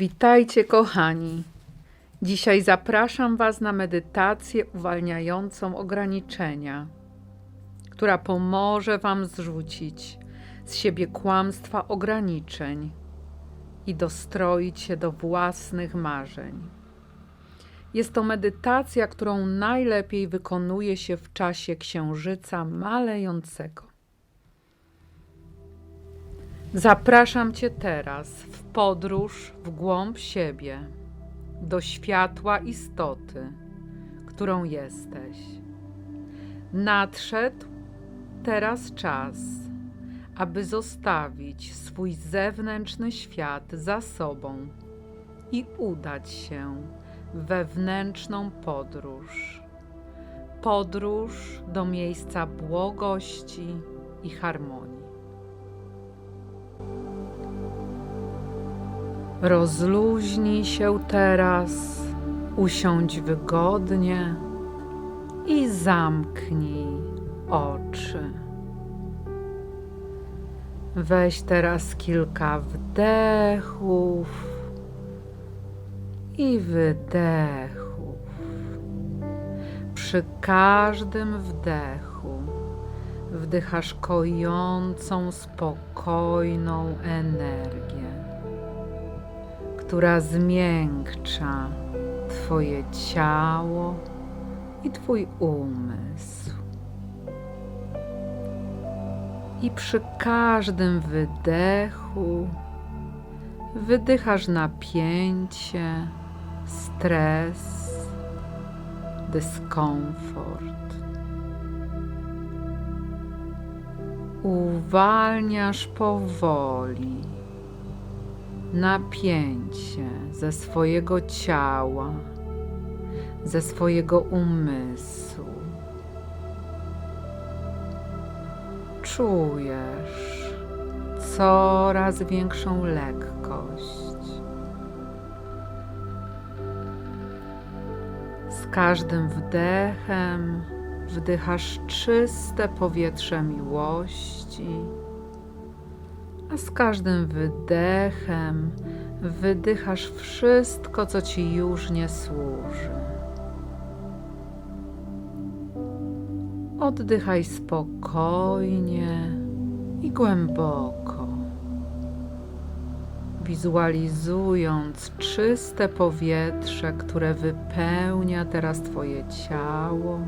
Witajcie, kochani. Dzisiaj zapraszam Was na medytację uwalniającą ograniczenia, która pomoże Wam zrzucić z siebie kłamstwa ograniczeń i dostroić się do własnych marzeń. Jest to medytacja, którą najlepiej wykonuje się w czasie księżyca malejącego. Zapraszam Cię teraz w podróż w głąb siebie, do światła istoty, którą jesteś. Nadszedł teraz czas, aby zostawić swój zewnętrzny świat za sobą i udać się w wewnętrzną podróż. Podróż do miejsca błogości i harmonii. Rozluźnij się teraz, usiądź wygodnie i zamknij oczy. Weź teraz kilka wdechów i wydechów. Przy każdym wdechu wdychasz kojącą, spokojną energię która zmiękcza Twoje ciało i Twój umysł. I przy każdym wydechu wydychasz napięcie, stres, dyskomfort. Uwalniasz powoli napięcie ze swojego ciała, ze swojego umysłu. Czujesz coraz większą lekkość. Z każdym wdechem wdychasz czyste powietrze miłości a z każdym wydechem wydychasz wszystko, co ci już nie służy. Oddychaj spokojnie i głęboko, wizualizując czyste powietrze, które wypełnia teraz Twoje ciało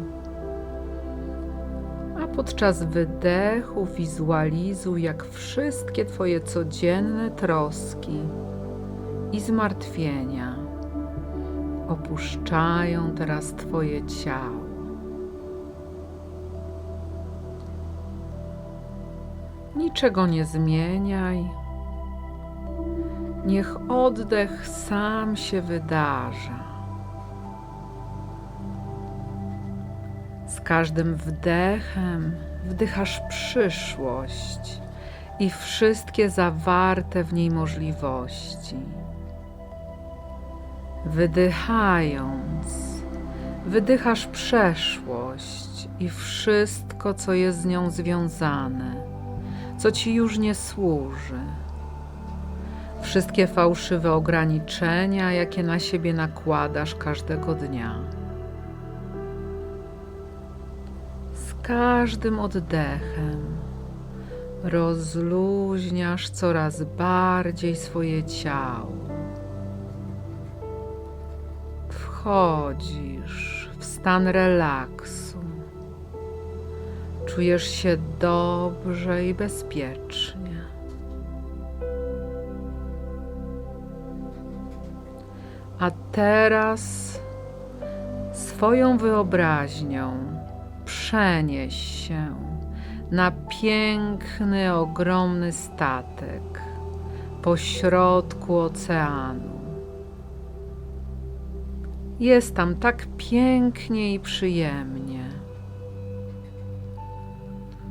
podczas wydechu wizualizuj, jak wszystkie Twoje codzienne troski i zmartwienia opuszczają teraz Twoje ciało. Niczego nie zmieniaj. Niech oddech sam się wydarza. Każdym wdechem wdychasz przyszłość i wszystkie zawarte w niej możliwości. Wydychając, wydychasz przeszłość i wszystko, co jest z nią związane, co ci już nie służy. Wszystkie fałszywe ograniczenia, jakie na siebie nakładasz każdego dnia. Każdym oddechem rozluźniasz coraz bardziej swoje ciało. Wchodzisz w stan relaksu. Czujesz się dobrze i bezpiecznie. A teraz swoją wyobraźnią przenieś się na piękny, ogromny statek po środku oceanu. Jest tam tak pięknie i przyjemnie.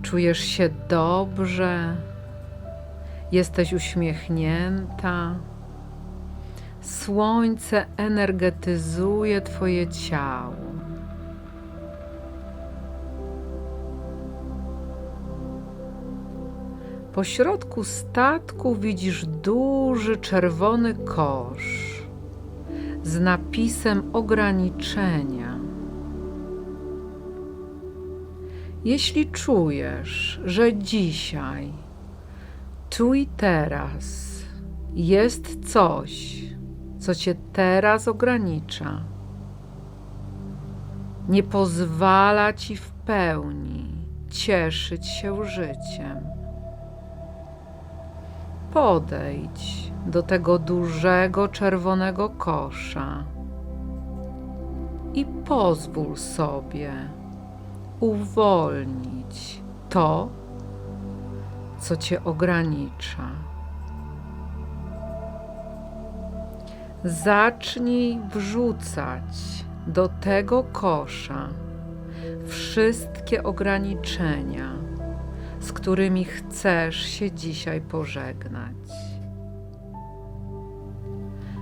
Czujesz się dobrze, jesteś uśmiechnięta. Słońce energetyzuje Twoje ciało. Po środku statku widzisz duży czerwony kosz z napisem ograniczenia. Jeśli czujesz, że dzisiaj, tu i teraz jest coś, co cię teraz ogranicza, nie pozwala ci w pełni cieszyć się życiem. Podejdź do tego dużego czerwonego kosza i pozwól sobie uwolnić to, co cię ogranicza. Zacznij wrzucać do tego kosza wszystkie ograniczenia, z którymi chcesz się dzisiaj pożegnać.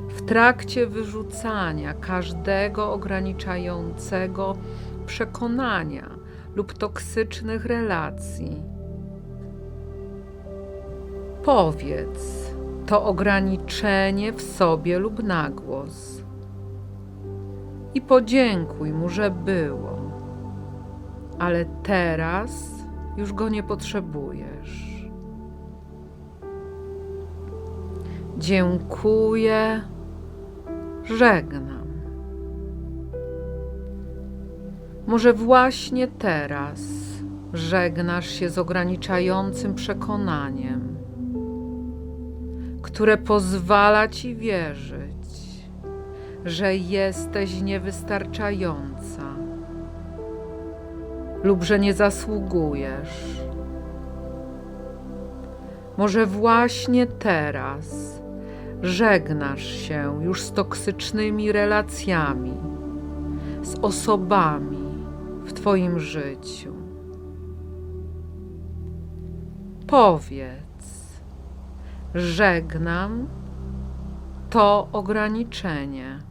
W trakcie wyrzucania każdego ograniczającego przekonania lub toksycznych relacji, powiedz to ograniczenie w sobie lub na głos i podziękuj mu, że było, ale teraz już go nie potrzebujesz. Dziękuję, żegnam. Może właśnie teraz żegnasz się z ograniczającym przekonaniem, które pozwala ci wierzyć, że jesteś niewystarczająca lub że nie zasługujesz. Może właśnie teraz żegnasz się już z toksycznymi relacjami, z osobami w Twoim życiu. Powiedz, żegnam to ograniczenie.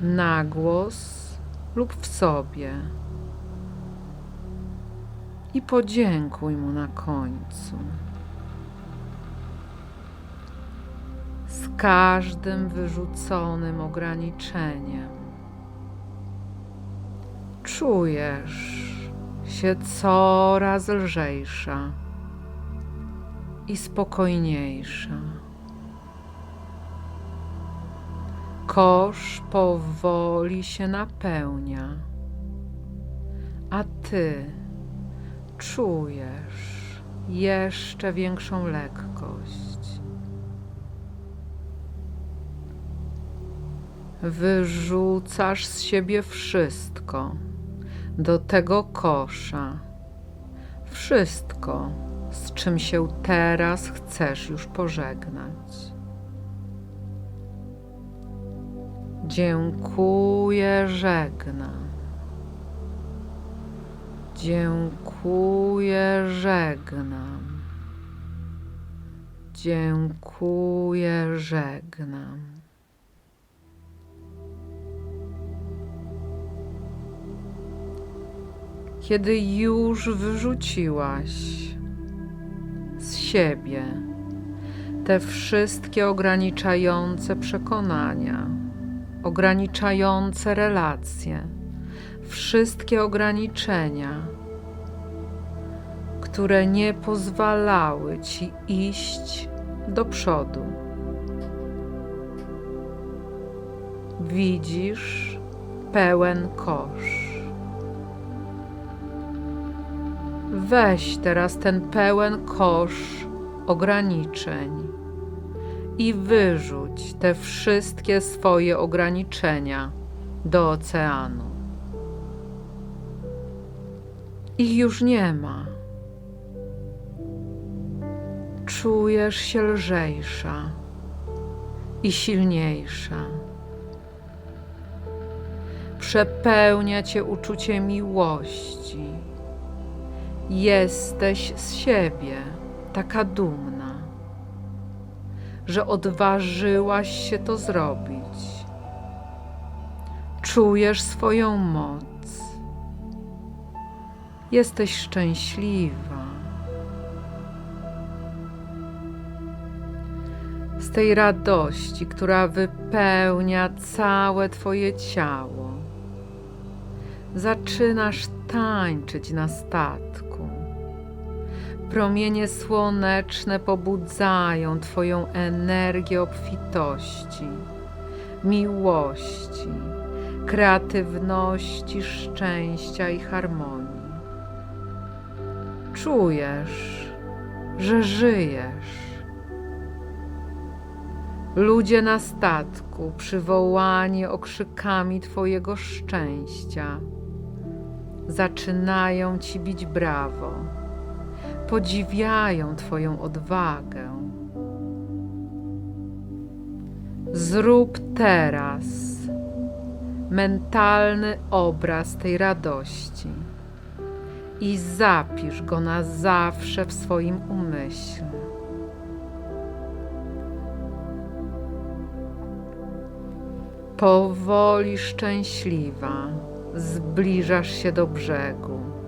Na głos lub w sobie. I podziękuj mu na końcu. Z każdym wyrzuconym ograniczeniem czujesz się coraz lżejsza i spokojniejsza. Kosz powoli się napełnia, a ty czujesz jeszcze większą lekkość. Wyrzucasz z siebie wszystko do tego kosza, wszystko, z czym się teraz chcesz już pożegnać. Dziękuję, żegnam. Dziękuję, żegnam. Dziękuję, żegnam. Kiedy już wyrzuciłaś z siebie te wszystkie ograniczające przekonania, ograniczające relacje, wszystkie ograniczenia, które nie pozwalały ci iść do przodu. Widzisz pełen kosz. Weź teraz ten pełen kosz ograniczeń i wyrzuć te wszystkie swoje ograniczenia do oceanu. Ich już nie ma. Czujesz się lżejsza i silniejsza. Przepełnia cię uczucie miłości. Jesteś z siebie taka dumna, że odważyłaś się to zrobić. Czujesz swoją moc Jesteś szczęśliwa. Z tej radości, która wypełnia całe Twoje ciało, zaczynasz tańczyć na statku. Promienie słoneczne pobudzają Twoją energię obfitości, miłości, kreatywności, szczęścia i harmonii. Czujesz, że żyjesz. Ludzie na statku, przywołani okrzykami Twojego szczęścia, zaczynają Ci bić brawo, podziwiają Twoją odwagę. Zrób teraz mentalny obraz tej radości i zapisz go na zawsze w swoim umyśle. Powoli szczęśliwa zbliżasz się do brzegu.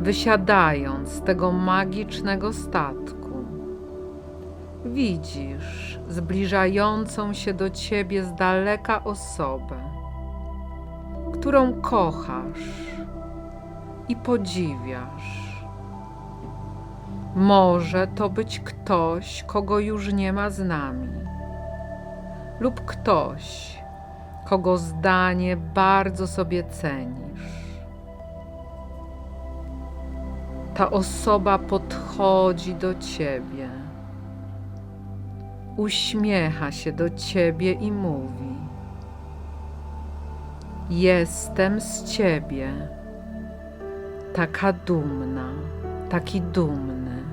Wysiadając z tego magicznego statku, widzisz zbliżającą się do ciebie z daleka osobę, którą kochasz i podziwiasz. Może to być ktoś, kogo już nie ma z nami lub ktoś, kogo zdanie bardzo sobie cenisz. Ta osoba podchodzi do ciebie, uśmiecha się do ciebie i mówi: Jestem z ciebie taka dumna, taki dumny.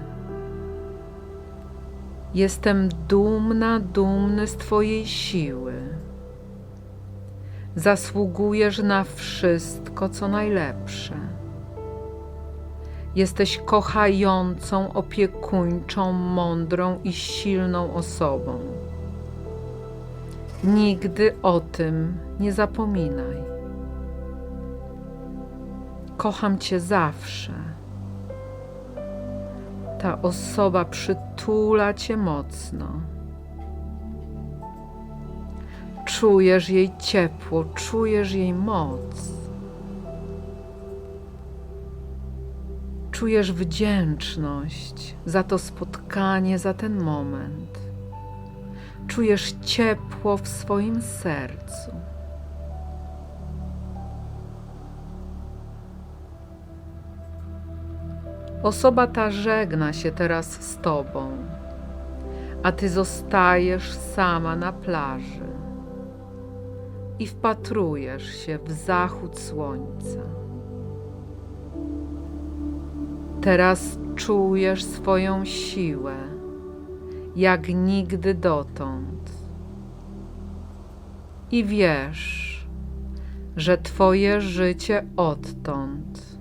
Jestem dumna, dumny z Twojej siły. Zasługujesz na wszystko, co najlepsze. Jesteś kochającą, opiekuńczą, mądrą i silną osobą. Nigdy o tym nie zapominaj. Kocham Cię zawsze ta osoba przytula cię mocno. Czujesz jej ciepło, czujesz jej moc. Czujesz wdzięczność za to spotkanie, za ten moment. Czujesz ciepło w swoim sercu. Osoba ta żegna się teraz z tobą, a ty zostajesz sama na plaży i wpatrujesz się w zachód słońca. Teraz czujesz swoją siłę, jak nigdy dotąd. I wiesz, że Twoje życie odtąd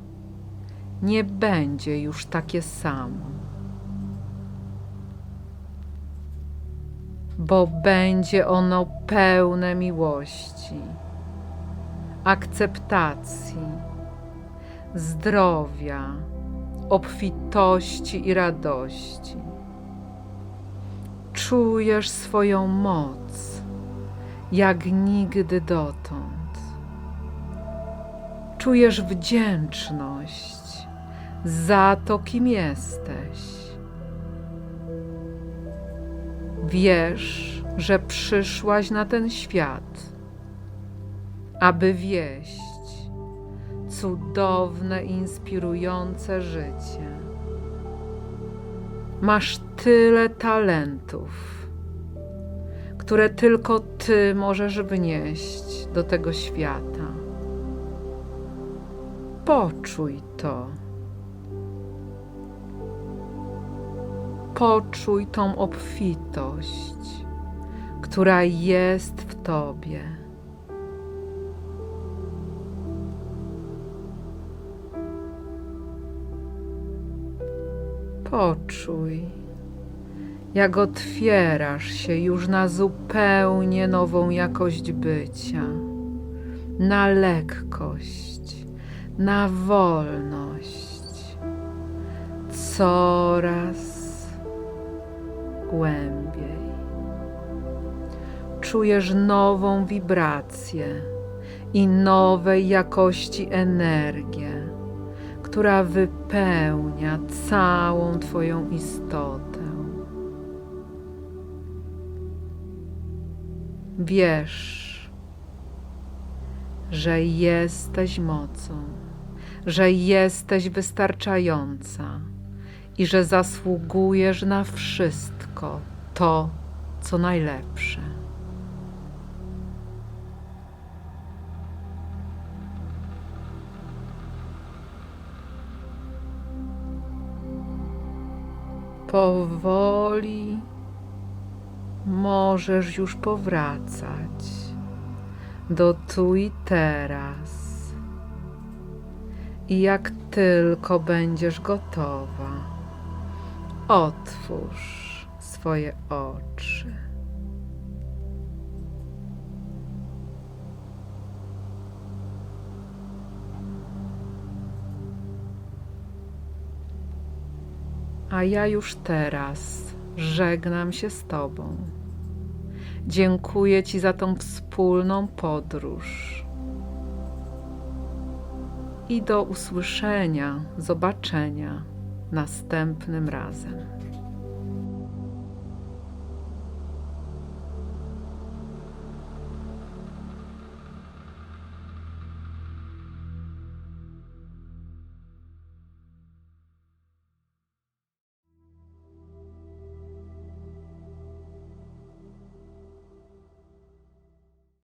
nie będzie już takie samo. Bo będzie ono pełne miłości, akceptacji, zdrowia, obfitości i radości. Czujesz swoją moc jak nigdy dotąd. Czujesz wdzięczność za to, kim jesteś. Wiesz, że przyszłaś na ten świat, aby wieść cudowne, inspirujące życie. Masz tyle talentów, które tylko Ty możesz wnieść do tego świata. Poczuj to. Poczuj tą obfitość, która jest w Tobie. Poczuj, jak otwierasz się już na zupełnie nową jakość bycia, na lekkość, na wolność, coraz głębiej. Czujesz nową wibrację i nowej jakości energię, która wypełnia całą Twoją istotę. Wiesz, że jesteś mocą, że jesteś wystarczająca i że zasługujesz na wszystko to, co najlepsze. Powoli możesz już powracać do tu i teraz. I jak tylko będziesz gotowa, otwórz swoje oczy. A ja już teraz żegnam się z Tobą. Dziękuję Ci za tą wspólną podróż. I do usłyszenia, zobaczenia następnym razem.